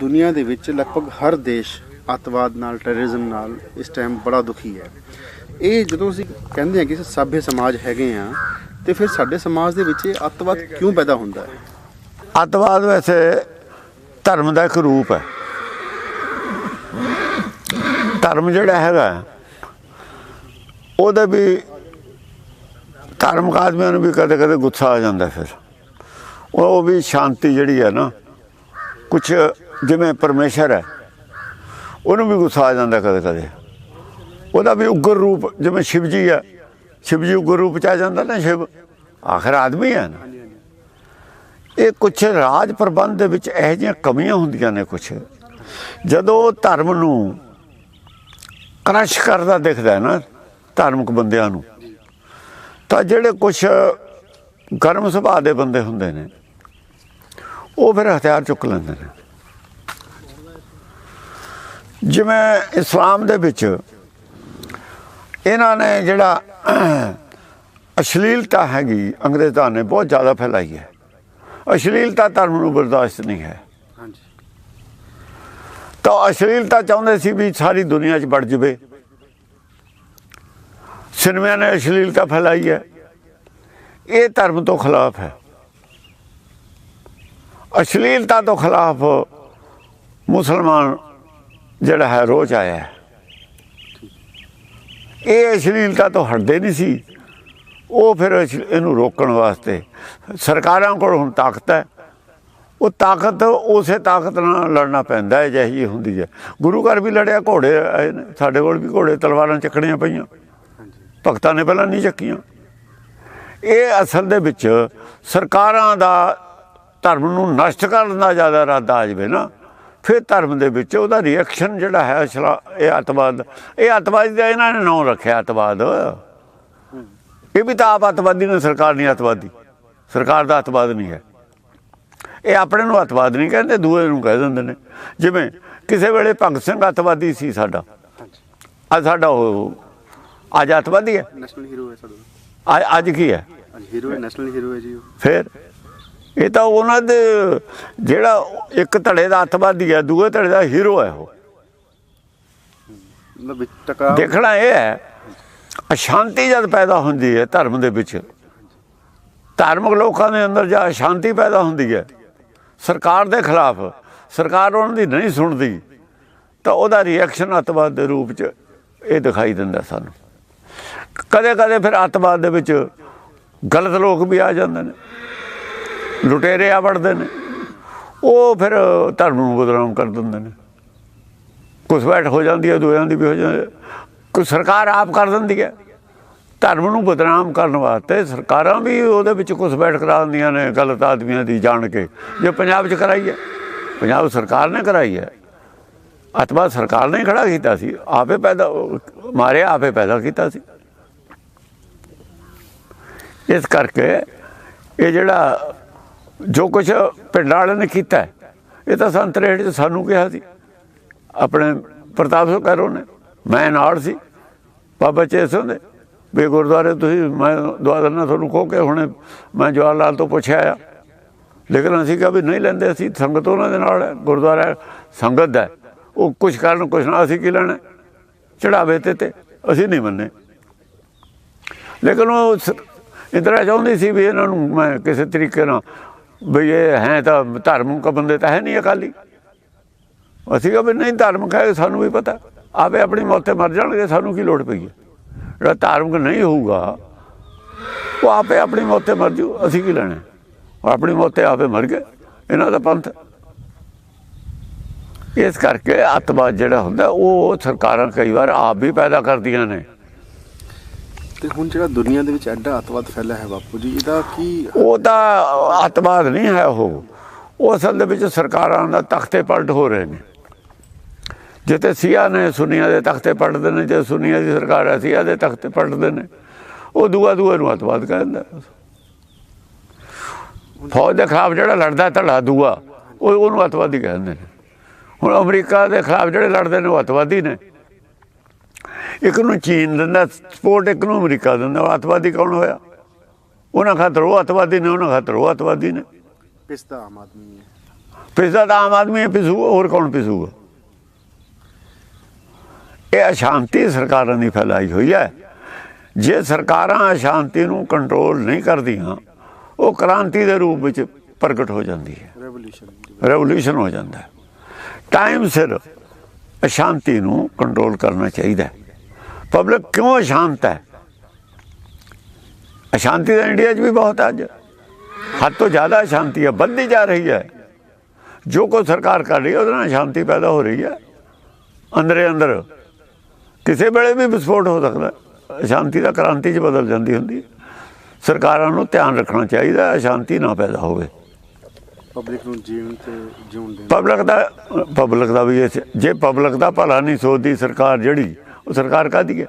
ਦੁਨੀਆ ਦੇ ਵਿੱਚ ਲਗਭਗ ਹਰ ਦੇਸ਼ ਅੱਤਵਾਦ ਨਾਲ ਟੈਰਰਿਜ਼ਮ ਨਾਲ ਇਸ ਟਾਈਮ ਬੜਾ ਦੁਖੀ ਹੈ। ਇਹ ਜਦੋਂ ਅਸੀਂ ਕਹਿੰਦੇ ਹਾਂ ਕਿ ਅਸੀਂ ਸਭ्य ਸਮਾਜ ਹੈਗੇ ਆ ਤੇ ਫਿਰ ਸਾਡੇ ਸਮਾਜ ਦੇ ਵਿੱਚ ਇਹ ਅੱਤਵਾਦ ਕਿਉਂ ਪੈਦਾ ਹੁੰਦਾ ਹੈ? ਅੱਤਵਾਦ ਵੈਸੇ ਧਰਮ ਦਾ ਇੱਕ ਰੂਪ ਹੈ। ਧਰਮ ਜਿਹੜਾ ਹੈਗਾ, ਉਹਦਾ ਵੀ ਧਾਰਮਿਕ ਆਦਮੀਆਂ ਨੂੰ ਵੀ ਕਦੇ ਕਦੇ ਗੁੱਸਾ ਆ ਜਾਂਦਾ ਫਿਰ। ਉਹ ਉਹ ਵੀ ਸ਼ਾਂਤੀ ਜਿਹੜੀ ਹੈ ਨਾ ਕੁਝ ਜਿਵੇਂ ਪਰਮੇਸ਼ਰ ਹੈ, ਉਹਨੂੰ ਵੀ ਗੁੱਸਾ ਆ ਜਾਂਦਾ ਕਦੇ ਕਦੇ। ਉਹਦਾ ਵੀ ਉਗਰ ਰੂਪ, ਜਿਵੇਂ ਸ਼ਿਵ ਜੀ ਹੈ ਸ਼ਿਵ ਜੀ ਉਗਰ ਰੂਪ ਚ ਆ ਜਾਂਦਾ ਨਾ ਸ਼ਿਵ। ਆਖਰ ਆਦਮੀ ਹੈ ਨਾ। ਇਹ ਕੁਛ ਰਾਜ ਪ੍ਰਬੰਧ ਦੇ ਵਿੱਚ ਇਹੋ ਜਿਹੀਆਂ ਕਮੀਆਂ ਹੁੰਦੀਆਂ ਨੇ ਕੁਛ। ਜਦੋਂ ਧਰਮ ਨੂੰ ਕ੍ਰਸ਼ ਕਰਦਾ ਦਿਖਦਾ ਹੈ ਨਾ, ਧਾਰਮਿਕ ਬੰਦਿਆਂ ਨੂੰ, ਤਾਂ ਜਿਹੜੇ ਕੁਛ ਗਰਮ ਸੁਭਾਅ ਦੇ ਬੰਦੇ ਹੁੰਦੇ ਨੇ, ਉਹ ਫਿਰ ਹਥਿਆਰ ਚੁੱਕ ਲੈਂਦੇ ਨੇ। ਜਿਵੇਂ ਇਸਲਾਮ ਦੇ ਵਿੱਚ ਇਹਨਾਂ ਨੇ ਜਿਹੜਾ ਅਸ਼ਲੀਲਤਾ ਹੈਗੀ ਅੰਗਰੇਜ਼ਾਂ ਨੇ ਬਹੁਤ ਜ਼ਿਆਦਾ ਫੈਲਾਈ ਹੈ। ਅਸ਼ਲੀਲਤਾ ਧਰਮ ਨੂੰ ਬਰਦਾਸ਼ਤ ਨਹੀਂ ਹੈ। ਤਾਂ ਅਸ਼ਲੀਲਤਾ ਚਾਹੁੰਦੇ ਸੀ ਵੀ ਸਾਰੀ ਦੁਨੀਆ 'ਚ ਵੜ ਜਵੇ। ਸਿਨੇਮਾ ਨੇ ਅਸ਼ਲੀਲਤਾ ਫੈਲਾਈ ਹੈ। ਇਹ ਧਰਮ ਤੋਂ ਖਿਲਾਫ ਹੈ। ਅਸ਼ਲੀਲਤਾ ਤੋਂ ਖਿਲਾਫ ਮੁਸਲਮਾਨ ਜਿਹੜਾ ਹੈ ਰੋਜ਼ ਆਇਆ ਇਹ ਅਸ਼ਲੀਲਤਾ ਤੋਂ ਹਟਦੇ ਨਹੀਂ ਸੀ। ਉਹ ਫਿਰ ਅਸ਼- ਇਹਨੂੰ ਰੋਕਣ ਵਾਸਤੇ ਸਰਕਾਰਾਂ ਕੋਲ ਹੁਣ ਤਾਕਤ ਹੈ। ਉਹ ਤਾਕਤ, ਉਸੇ ਤਾਕਤ ਨਾਲ ਲੜਨਾ ਪੈਂਦਾ ਹੈ, ਜਿਹੀ ਹੁੰਦੀ ਹੈ। ਗੁਰੂ ਘਰ ਵੀ ਲੜਿਆ, ਘੋੜੇ ਆਏ ਨੇ ਸਾਡੇ ਕੋਲ ਵੀ ਘੋੜੇ, ਤਲਵਾਰਾਂ ਚੱਕਣੀਆਂ ਪਈਆਂ। ਭਗਤਾਂ ਨੇ ਪਹਿਲਾਂ ਨਹੀਂ ਚੱਕੀਆਂ। ਇਹ ਅਸਲ ਦੇ ਵਿੱਚ ਸਰਕਾਰਾਂ ਦਾ ਧਰਮ ਨੂੰ ਨਸ਼ਟ ਕਰਨ ਦਾ ਜ਼ਿਆਦਾ ਇਰਾਦਾ ਆ ਜਾਵੇ ਨਾ। ਫਿਰ ਧਰਮ ਦੇ ਵਿੱਚ ਉਹਦਾ ਰਿਐਕਸ਼ਨ ਜਿਹੜਾ ਹੈ ਅਸਲਾ ਇਹ ਅਤਵਾਦ ਇਹ ਅਤਵਾਦੀ ਦਾ ਇਹਨਾਂ ਨੇ ਨਾਮ ਰੱਖਿਆ ਅਤਵਾਦ। ਇਹ ਵੀ ਤਾਂ ਆਪ ਅਤਵਾਦੀ ਨੇ ਸਰਕਾਰ ਨਹੀਂ ਅਤਵਾਦੀ। ਸਰਕਾਰ ਦਾ ਅਤਵਾਦ ਨਹੀਂ ਹੈ। ਇਹ ਆਪਣੇ ਨੂੰ ਅਤਵਾਦ ਨਹੀਂ ਕਹਿੰਦੇ ਦੂਏ ਨੂੰ ਕਹਿ ਦਿੰਦੇ ਨੇ। ਜਿਵੇਂ ਕਿਸੇ ਵੇਲੇ ਭਗਤ ਸਿੰਘ ਅਤਵਾਦੀ ਸੀ ਸਾਡਾ। ਅੱਜ ਸਾਡਾ ਉਹ ਅੱਜ ਅਤਵਾਦੀ ਹੈ। ਨੈਸ਼ਨਲ ਹੀਰੋ ਹੈ ਸਾਡਾ। ਅੱਜ- ਕੀ ਹੈ? ਹੀਰੋ ਹੈ ਨੈਸ਼ਨਲ ਹੀਰੋ ਹੈ ਜੀ ਫਿਰ? ਇਹ ਤਾਂ ਉਹਨਾਂ ਦੇ ਜਿਹੜਾ ਇੱਕ ਧੜੇ ਦਾ ਅਤਵਾਦੀ ਹੈ ਦੂਏ ਧੜੇ ਦਾ ਹੀਰੋ ਹੈ ਉਹ। ਦੇਖਣਾ ਇਹ ਹੈ ਅਸ਼ਾਂਤੀ ਜਦ ਪੈਦਾ ਹੁੰਦੀ ਹੈ ਧਰਮ ਦੇ ਵਿੱਚ ਧਾਰਮਿਕ ਲੋਕਾਂ ਦੇ ਅੰਦਰ ਜਾਂ ਅਸ਼ਾਂਤੀ ਪੈਦਾ ਹੁੰਦੀ ਹੈ ਸਰਕਾਰ ਦੇ ਖਿਲਾਫ ਸਰਕਾਰ ਉਹਨਾਂ ਦੀ ਨਹੀਂ ਸੁਣਦੀ ਤਾਂ ਉਹਦਾ ਰਿਐਕਸ਼ਨ ਅੱਤਵਾਦ ਦੇ ਰੂਪ 'ਚ ਇਹ ਦਿਖਾਈ ਦਿੰਦਾ ਸਾਨੂੰ। ਕਦੇ ਕਦੇ ਫਿਰ ਅੱਤਵਾਦ ਦੇ ਵਿੱਚ ਗਲਤ ਲੋਕ ਵੀ ਆ ਜਾਂਦੇ ਨੇ। ਲੁਟੇਰੇ ਆ ਵੜਦੇ ਨੇ। ਉਹ ਫਿਰ ਧਰਮ ਨੂੰ ਬਦਨਾਮ ਕਰ ਦਿੰਦੇ ਨੇ। ਘੁਸਪੈਠ ਹੋ ਜਾਂਦੀ ਹੈ, ਦੋਹਾਂ ਦੀ ਵੀ ਹੋ ਜਾਂਦੀ ਕੋਈ ਸਰਕਾਰ ਆਪ ਕਰ ਦਿੰਦੀ ਹੈ। ਧਰਮ ਨੂੰ ਬਦਨਾਮ ਕਰਨ ਵਾਸਤੇ ਸਰਕਾਰਾਂ ਵੀ ਉਹਦੇ ਵਿੱਚ ਘੁਸਪੈਠ ਕਰਾ ਦਿੰਦੀਆਂ ਨੇ, ਗਲਤ ਆਦਮੀਆਂ ਦੀ ਜਾਣ ਕੇ। ਜੇ ਪੰਜਾਬ 'ਚ ਕਰਾਈ ਹੈ। ਪੰਜਾਬ ਸਰਕਾਰ ਨੇ ਕਰਾਈ ਹੈ। ਅਤਵਾ ਸਰਕਾਰ ਨੇ ਖੜਾ ਕੀਤਾ ਸੀ। ਆਪੇ ਪੈਦਾ ਮਾਰੇ ਆਪੇ ਪੈਦਾ ਕੀਤਾ ਸੀ। ਇਸ ਕਰਕੇ ਇਹ ਜਿਹੜਾ ਜੋ ਕੁਝ ਪਿੰਡ ਵਾਲਿਆਂ ਨੇ ਕੀਤਾ ਇਹ ਤਾਂ ਸੰਤ ਸੰਤਰੇੜ ਚ ਸਾਨੂੰ ਕਿਹਾ ਸੀ। ਆਪਣੇ ਪ੍ਰਤਾਪ ਸਿੰਘ ਕਰੋ ਨੇ, ਮੈਂ ਨਾਲ ਸੀ। ਬਾਬਾ ਚੇਸੋਂ ਦੇ, ਵੀ ਗੁਰਦੁਆਰੇ ਤੁਸੀਂ, ਮੈਂ ਦੁਆ ਦਿੰਦਾ ਤੁਹਾਨੂੰ ਕਹੋ ਕਿ ਹੁਣੇ ਮੈਂ ਜਵਾਹਰ ਲਾਲ ਤੋਂ ਪੁੱਛਿਆ ਆ। ਲੇਕਿਨ ਅਸੀਂ ਕਿਹਾ ਵੀ ਨਹੀਂ ਲੈਂਦੇ, ਅਸੀਂ ਸੰਗਤ ਉਹਨਾਂ ਦੇ ਨਾਲ ਹੈ, ਗੁਰਦੁਆਰਾ ਸੰਗਤ ਦਾ ਹੈ। ਉਹ ਕੁਝ ਕਰਨ ਕੁਝ ਨਾ, ਅਸੀਂ ਕੀ ਲੈਣਾ ਚੜਾਵੇ ਤੇ ਤੇ ਅਸੀਂ ਨਹੀਂ ਮੰਨੇ। ਲੇਕਿਨ ਉਹ ਸ- ਇੰਦਰਾ ਚਾਹੁੰਦੀ ਸੀ ਵੀ ਇਹਨਾਂ ਨੂੰ ਮੈਂ ਕਿਸੇ ਤਰੀਕੇ ਨਾਲ ਵੀ ਇਹ ਹੈ ਤਾਂ ਧਾਰਮਿਕ ਬੰਦੇ ਤਾਂ ਹੈ ਨਹੀਂ ਅਕਾਲੀ ਅਸੀਂ ਕਿਹਾ ਵੀ ਨਹੀਂ, ਧਾਰਮਿਕ ਹੈ, ਸਾਨੂੰ ਵੀ ਪਤਾ। ਆਪੇ ਆਪਣੀ ਮੌਤ ਤੇ ਮਰ ਜਾਣਗੇ, ਸਾਨੂੰ ਕੀ ਲੋੜ ਪਈ ਹੈ? ਜਿਹੜਾ ਧਾਰਮਿਕ ਨਹੀਂ ਹੋਊਗਾ, ਉਹ ਆਪੇ ਆਪਣੀ ਮੌਤ ਤੇ ਮਰ ਜੂ, ਅਸੀਂ ਕੀ ਲੈਣਾ? ਆਪਣੀ ਮੌਤ ਤੇ ਆਪੇ ਮਰ ਗਏ, ਇਹਨਾਂ ਦਾ ਪੰਥ। ਇਸ ਕਰਕੇ ਅੱਤਵਾਦ ਜਿਹੜਾ ਹੁੰਦਾ, ਉਹ ਸਰਕਾਰਾਂ ਕਈ ਵਾਰ ਆਪ ਵੀ ਪੈਦਾ ਕਰਦੀਆਂ ਨੇ। ਤੇ ਹੁਣ ਜਿਹੜਾ ਦੁਨੀਆ ਦੇ ਵਿੱਚ ਐਡਾ ਅੱਤਵਾਦ ਫੈਲਿਆ ਹੈ ਬਾਪੂ ਜੀ, ਇਹਦਾ ਕੀ ਉਹ ਤਾਂ ਅੱਤਵਾਦ ਨਹੀਂ ਹੈ ਉਹ। ਉਹ ਅਸਲ ਦੇ ਵਿੱਚ ਸਰਕਾਰਾਂ ਦਾ ਤਖਤੇ ਪਲਟ ਹੋ ਰਹੇ ਨੇ। ਜਿੱਤੇ ਸੀਆ ਨੇ ਸੁਨੀਆ ਦੇ ਤਖਤੇ ਪਲਟਦੇ ਨੇ, ਜੇ ਸੁਨੀਆ ਦੀ ਸਰਕਾਰ ਹੈ, ਸੀਆ ਦੇ ਤਖਤੇ ਪਲਟਦੇ ਨੇ, ਉਹ ਦੂਆ ਦੂਆ ਨੂੰ ਅੱਤਵਾਦ ਕਹਿੰਦਾ। ਫੌਜ ਦੇ ਖਿਲਾਫ ਜਿਹੜਾ ਲੜਦਾ ਧੜਾ ਦੂਆ, ਉਹ ਉਹਨੂੰ ਅੱਤਵਾਦੀ ਕਹਿੰਦੇ ਨੇ। ਹੁਣ ਅਮਰੀਕਾ ਦੇ ਖਿਲਾਫ ਜਿਹੜੇ ਲੜਦੇ ਨੇ, ਉਹ ਅੱਤਵਾਦੀ ਨੇ। ਇੱਕ ਨੂੰ ਚੀਨ ਦਿੰਦਾ ਸਪੋਰਟ ਇੱਕ ਨੂੰ ਅਮਰੀਕਾ ਦਿੰਦਾ ਅੱਤਵਾਦੀ ਕੌਣ ਹੋਇਆ? ਉਹਨਾਂ ਖਾਤਰ ਉਹ ਅੱਤਵਾਦੀ ਨੇ ਉਹਨਾਂ ਖਾਤਰ ਉਹ ਅੱਤਵਾਦੀ ਨੇ। ਪਿਸਤਾ ਆਮ ਆਦਮੀ ਹੈ। ਪਿਸਦਾ ਤਾਂ ਆਮ ਆਦਮੀ ਹੀ ਪਿਸੂ ਹੋਰ ਕੌਣ ਪਿਸੂਗਾ ਇਹ ਅਸ਼ਾਂਤੀ ਸਰਕਾਰਾਂ ਦੀ ਫੈਲਾਈ ਹੋਈ ਹੈ। ਜੇ ਸਰਕਾਰਾਂ ਅਸ਼ਾਂਤੀ ਨੂੰ ਕੰਟਰੋਲ ਨਹੀਂ ਕਰਦੀਆਂ ਉਹ ਕ੍ਰਾਂਤੀ ਦੇ ਰੂਪ ਵਿੱਚ ਪ੍ਰਗਟ ਹੋ ਜਾਂਦੀ ਹੈ। ਰੈਵੋਲੂਸ਼ਨ ਰੈਵੋਲੂਸ਼ਨ ਹੋ ਜਾਂਦਾ ਹੈ। ਟਾਈਮ ਸਿਰ ਅਸ਼ਾਂਤੀ ਨੂੰ ਕੰਟਰੋਲ ਕਰਨਾ ਚਾਹੀਦਾ ਹੈ। ਪਬਲਿਕ ਕਿਉਂ ਅਸ਼ਾਂਤ ਹੈ? ਅਸ਼ਾਂਤੀ ਤਾਂ ਇੰਡੀਆ 'ਚ ਵੀ ਬਹੁਤ ਅੱਜ। ਹੱਦ ਤੋਂ ਜ਼ਿਆਦਾ ਅਸ਼ਾਂਤੀ ਹੈ ਵੱਧਦੀ ਜਾ ਰਹੀ ਹੈ। ਜੋ ਕੋ ਸਰਕਾਰ ਕਰ ਰਹੀ ਹੈ ਉਹਦੇ ਨਾਲ ਅਸ਼ਾਂਤੀ ਪੈਦਾ ਹੋ ਰਹੀ ਹੈ। ਅੰਦਰੇ ਅੰਦਰ ਕਿਸੇ ਵੇਲੇ ਵੀ ਵਿਸਫੋਟ ਹੋ ਸਕਦਾ ਹੈ। ਅਸ਼ਾਂਤੀ ਦਾ ਕ੍ਰਾਂਤੀ 'ਚ ਬਦਲ ਜਾਂਦੀ ਹੁੰਦੀ ਸਰਕਾਰਾਂ ਨੂੰ ਧਿਆਨ ਰੱਖਣਾ ਚਾਹੀਦਾ ਹੈ, ਅਸ਼ਾਂਤੀ ਨਾ ਪੈਦਾ ਹੋਵੇ। ਪਬਲਿਕ ਨੂੰ ਜੀਣ ਤੇ ਜਿਉਣ ਦੇਣ। ਪਬਲਿਕ ਦਾ ਪਬਲਿਕ ਦਾ ਵੀ ਜੇ ਪਬਲਿਕ ਦਾ ਭਲਾ ਨਹੀਂ ਸੋਚਦੀ ਸਰਕਾਰ ਜਿਹੜੀ ਉਹ ਸਰਕਾਰ ਕਾਹਦੀ ਹੈ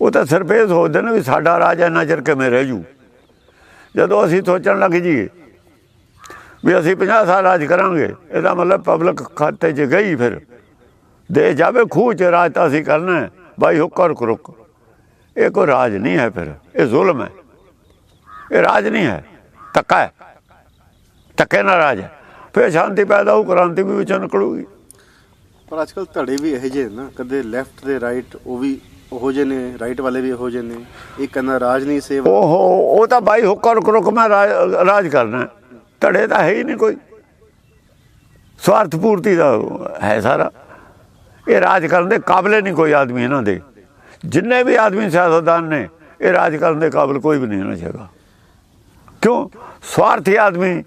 ਉਹ ਤਾਂ ਸਿਰਫ ਇਹ ਸੋਚਦੇ ਨੇ ਵੀ ਸਾਡਾ ਰਾਜ ਇੰਨਾ ਚਿਰ ਕਿਵੇਂ ਰਹਿ ਜੂ। ਜਦੋਂ ਅਸੀਂ ਸੋਚਣ ਲੱਗ ਜੀਏ ਵੀ ਅਸੀਂ 50 ਸਾਲ ਰਾਜ ਕਰਾਂਗੇ, ਇਹਦਾ ਮਤਲਬ ਪਬਲਿਕ ਖਾਤੇ 'ਚ ਗਈ ਫਿਰ। ਦੇ ਜਾਵੇ, ਖੂਹ 'ਚ ਰਾਜ ਤਾਂ ਅਸੀਂ ਕਰਨਾ ਹੈ। ਬਾਈ ਹੁਕਰ ਕਰੁਕ। ਇਹ ਕੋਈ ਰਾਜ ਨਹੀਂ ਹੈ ਫਿਰ। ਇਹ ਜ਼ੁਲਮ ਹੈ। ਇਹ ਰਾਜ ਨਹੀਂ ਹੈ। ਧੱਕਾ ਹੈ। ਧੱਕੇ ਨਾਲ ਰਾਜ ਹੈ। ਫਿਰ ਸ਼ਾਂਤੀ ਪੈਦਾ ਹੋ ਕ੍ਰਾਂਤੀ ਵੀ ਵਿੱਚੋਂ ਨਿਕਲੂਗੀ। ਪਰ ਅੱਜ ਕੱਲ ਧੜੇ ਵੀ ਇਹੋ ਜਿਹੇ ਨਾ ਕਦੇ ਲੈਫਟ ਤੇ ਰਾਈਟ ਉਹ ਵੀ ਉਹੋ ਜਿਹੇ ਨੇ ਰਾਈਟ ਵਾਲੇ ਵੀ ਇਹੋ ਜਿਹੇ ਨੇ। ਇਹ ਕਹਿੰਦਾ ਰਾਜ ਨਹੀਂ, ਸੇਵਾ ਓਹੋ, ਉਹ ਤਾਂ ਬਾਈ ਹੋਕਾ ਰੁਕ ਰੁਕ ਮੈਂ ਰਾਜ ਰਾਜ ਕਰਨਾ। ਧੜੇ ਤਾਂ ਹੈ ਹੀ ਨਹੀਂ ਕੋਈ। ਸਵਾਰਥ ਪੂਰਤੀ ਦਾ ਹੈ ਸਾਰਾ। ਇਹ ਰਾਜ ਕਰਨ ਦੇ ਕਾਬਲੇ ਨਹੀਂ ਕੋਈ ਆਦਮੀ ਇਹਨਾਂ ਦੇ। ਜਿੰਨੇ ਵੀ ਆਦਮੀ ਸਿਆਸਤਦਾਨ ਨੇ, ਇਹ ਰਾਜ ਕਰਨ ਦੇ ਕਾਬਲ ਕੋਈ ਵੀ ਨਹੀਂ ਹੋਣਾ ਚਾਹੀਦਾ ਕਿਉਂ? ਸਵਾਰਥੀ ਆਦਮੀ,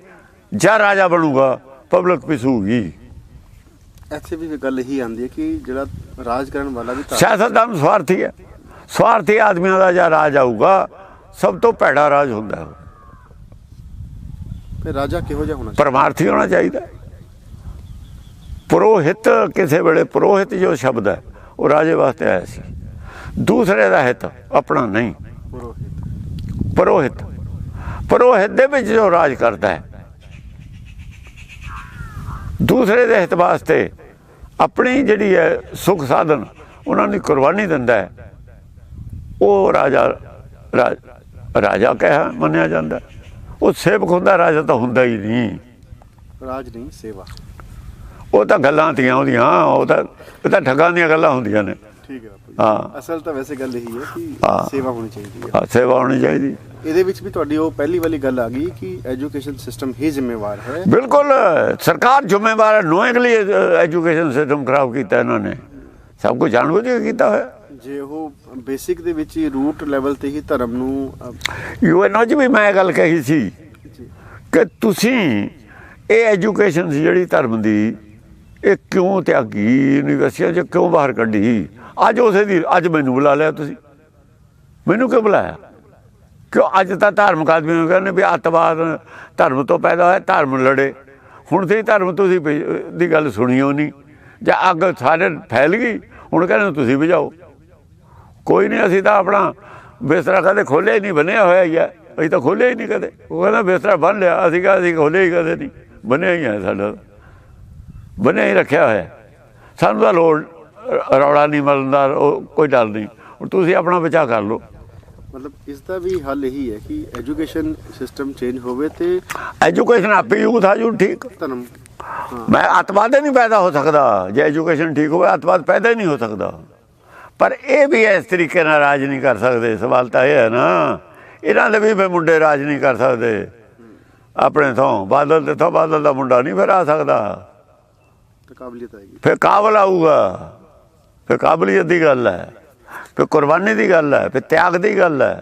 ਜਾਂ ਰਾਜਾ ਬਣੂਗਾ ਪਬਲਿਕ ਪਿਸੂਗੀ ਇੱਥੇ ਵੀ ਗੱਲ ਇਹੀ ਆਉਂਦੀ ਹੈ ਕਿ ਜਿਹੜਾ ਰਾਜ ਕਰਨ ਵਾਲਾ ਵੀ ਸਿਆਸਤਦਾਨ ਸਵਾਰਥੀ ਹੈ। ਸਵਾਰਥੀ ਆਦਮੀਆਂ ਦਾ ਜਾਂ ਰਾਜ ਆਊਗਾ ਸਭ ਤੋਂ ਭੈੜਾ ਰਾਜ ਹੁੰਦਾ ਹੈ। ਫਿਰ ਰਾਜਾ ਕਿਹੋ ਜਿਹਾ ਹੋਣਾ ਚਾਹੀਦਾ? ਪਰਮਾਰਥੀ ਹੋਣਾ ਚਾਹੀਦਾ। ਪੁਰੋਹਿਤ ਕਿਸੇ ਵੇਲੇ ਪੁਰੋਹਿਤ ਜੋ ਸ਼ਬਦ ਹੈ ਉਹ ਰਾਜੇ ਵਾਸਤੇ ਆਇਆ ਸੀ। ਦੂਸਰੇ ਦਾ ਹਿੱਤ ਆਪਣਾ ਨਹੀਂ। ਪੁਰੋਹਿਤ। ਪੁਰੋਹਿਤ ਦੇ ਵਿੱਚ ਜੋ ਰਾਜ ਕਰਦਾ ਹੈ। ਦੂਸਰੇ ਦੇ ਹਿੱਤ ਵਾਸਤੇ ਆਪਣੀ ਜਿਹੜੀ ਹੈ ਸੁਖ ਸਾਧਨ ਉਹਨਾਂ ਦੀ ਕੁਰਬਾਨੀ ਦਿੰਦਾ ਹੈ। ਉਹ ਰਾਜਾ ਰਾਜ- ਕਹਿਆ ਮੰਨਿਆ ਜਾਂਦਾ। ਉਹ ਸੇਵਕ ਹੁੰਦਾ ਰਾਜਾ ਤਾਂ ਹੁੰਦਾ ਹੀ ਨਹੀਂ। ਰਾਜ ਨਹੀਂ ਸੇਵਾ। ਉਹ ਤਾਂ ਗੱਲਾਂ ਤੀਆਂ ਉਹਦੀਆਂ ਉਹ ਤਾਂ ਉਹ ਤਾਂ ਠੱਗਾਂ ਦੀਆਂ ਗੱਲਾਂ ਹੁੰਦੀਆਂ ਨੇ। ਠੀਕ ਹੈ ਬਾਪੂ ਜੀ। ਹਾਂ। ਅਸਲ ਤਾਂ ਵੈਸੇ ਗੱਲ ਇਹੀ ਹੈ ਕਿ ਹਾਂ। ਸੇਵਾ ਹੋਣੀ ਚਾਹੀਦੀ ਹੈ। ਆਹ, ਸੇਵਾ ਹੋਣੀ ਚਾਹੀਦੀ। ਇਹਦੇ ਵਿੱਚ ਵੀ ਤੁਹਾਡੀ ਉਹ ਪਹਿਲੀ ਵਾਲੀ ਗੱਲ ਆ ਗਈ ਕਿ ਐਜੂਕੇਸ਼ਨ ਸਿਸਟਮ ਹੀ ਜ਼ਿੰਮੇਵਾਰ ਹੈ। ਬਿਲਕੁਲ ਸਰਕਾਰ ਜ਼ਿੰਮੇਵਾਰ ਹੈ। ਨੋਇੰਗਲੀ ਐਜੂਕੇਸ਼ਨ ਸਿਸਟਮ ਖਰਾਬ ਕੀਤਾ ਇਹਨਾਂ ਨੇ। ਸਭ ਕੁਝ ਜਾਣਬੁੱਝ ਕੇ ਕੀਤਾ ਹੋਇਆ। ਜੇ ਉਹ ਬੇਸਿਕ ਦੇ ਵਿੱਚ ਹੀ ਰੂਟ ਲੈਵਲ ਤੇ ਹੀ ਧਰਮ ਨੂੰ ਅਹ, ਯੂਐਨਓ 'ਚ ਵੀ ਮੈਂ ਇਹ ਗੱਲ ਕਹੀ ਸੀ ਜੀ, ਕਿ ਤੁਸੀਂ ਇਹ ਐਜੂਕੇਸ਼ਨ ਜਿਹੜੀ ਧਰਮ ਦੀ ਇਹ ਕਿਉਂ ਤਿਆਗੀ? ਯੂਨੀਵਰਸਿਟੀਆਂ 'ਚ ਕਿਉਂ ਬਾਹਰ ਕੱਢੀ? ਅੱਜ ਉਸੇ ਦੀ ਅੱਜ ਮੈਨੂੰ ਬੁਲਾ ਲਿਆ ਤੁਸੀਂ। ਮੈਨੂੰ ਕਿਉਂ ਬੁਲਾਇਆ? ਕਿਉਂ ਅੱਜ ਤਾਂ ਧਾਰਮਿਕ ਆਦਮੀ ਨੂੰ ਕਹਿੰਦੇ ਵੀ ਅੱਤਵਾਦ ਧਰਮ ਤੋਂ ਪੈਦਾ ਹੋਇਆ, ਧਰਮ ਲੜੇ। ਹੁਣ ਤੇ ਧਰਮ ਤੁਸੀਂ ਦੀ ਗੱਲ ਸੁਣੀ ਹੋ ਨਹੀਂ। ਜਾਂ ਅੱਗ ਸਾਰੇ ਫੈਲ ਗਈ, ਹੁਣ ਕਹਿੰਦੇ ਤੁਸੀਂ ਬੁਝਾਓ। ਕੋਈ ਨਹੀਂ, ਅਸੀਂ ਤਾਂ ਆਪਣਾ ਬਿਸਤਰਾ ਕਦੇ ਖੋਲਿਆ ਹੀ ਨਹੀਂ ਬੰਨਿਆ ਹੋਇਆ ਹੀ ਹੈ। ਅਸੀਂ ਤਾਂ ਖੋਲਿਆ ਹੀ ਨਹੀਂ ਕਦੇ। ਉਹ ਕਹਿੰਦਾ ਬਿਸਤਰਾ ਬੰਨ ਲਿਆ, ਅਸੀਂ ਕਹਾਂ ਅਸੀਂ ਖੋਲਿਆ ਹੀ ਕਦੇ ਨਹੀਂ। ਬੰਨਿਆ ਹੀ ਹੈ ਸਾਡਾ। ਬੰਨਿਆ ਹੀ ਰੱਖਿਆ ਹੋਇਆ। ਸਾਨੂੰ ਤਾਂ ਲੋੜ ਰੌਲਾ ਨਹੀਂ ਮਰਨ ਦਾ ਉਹ ਕੋਈ ਡਰ ਨਹੀਂ। ਹੁਣ ਤੁਸੀਂ ਆਪਣਾ ਬਚਾਅ ਕਰ ਲਓ। ਮਤਲਬ ਇਸ ਦਾ ਵੀ ਹੱਲ ਇਹੀ ਹੈ ਕਿ ਐਜੂਕੇਸ਼ਨ ਸਿਸਟਮ ਚੇਂਜ ਹੋਵੇ ਤੇ ਐਜੂਕੇਸ਼ਨ ਆਪੇ ਯੂਥ ਆ ਜੂ ਠੀਕ। ਧਰਮ ਮੈਂ ਅੱਤਵਾਦ ਨਹੀਂ ਪੈਦਾ ਹੋ ਸਕਦਾ। ਜੇ ਐਜੂਕੇਸ਼ਨ ਠੀਕ ਹੋਵੇ ਅੱਤਵਾਦ ਪੈਦਾ ਹੀ ਨਹੀਂ ਹੋ ਸਕਦਾ। ਪਰ ਇਹ ਵੀ ਇਸ ਤਰੀਕੇ ਨਾਲ ਰਾਜ ਨਹੀਂ ਕਰ ਸਕਦੇ। ਸਵਾਲ ਤਾਂ ਇਹ ਹੈ ਨਾ। ਇਹਨਾਂ ਦੇ ਵੀ ਫਿਰ ਮੁੰਡੇ ਰਾਜ ਨਹੀਂ ਕਰ ਸਕਦੇ। ਆਪਣੇ ਤੋਂ ਬਾਦਲ ਤੇ ਤੋਂ ਬਾਦਲ ਦਾ ਮੁੰਡਾ ਨਹੀਂ ਫਿਰ ਆ ਸਕਦਾ। ਕਾਬਲੀਅਤ ਆਏਗੀ। ਫਿਰ ਕਾਬਲ ਆਊਗਾ। ਫਿਰ ਕਾਬਲੀਅਤ ਦੀ ਗੱਲ ਹੈ, ਫਿਰ ਕੁਰਬਾਨੀ ਦੀ ਗੱਲ ਹੈ, ਫਿਰ ਤਿਆਗ ਦੀ ਗੱਲ ਹੈ।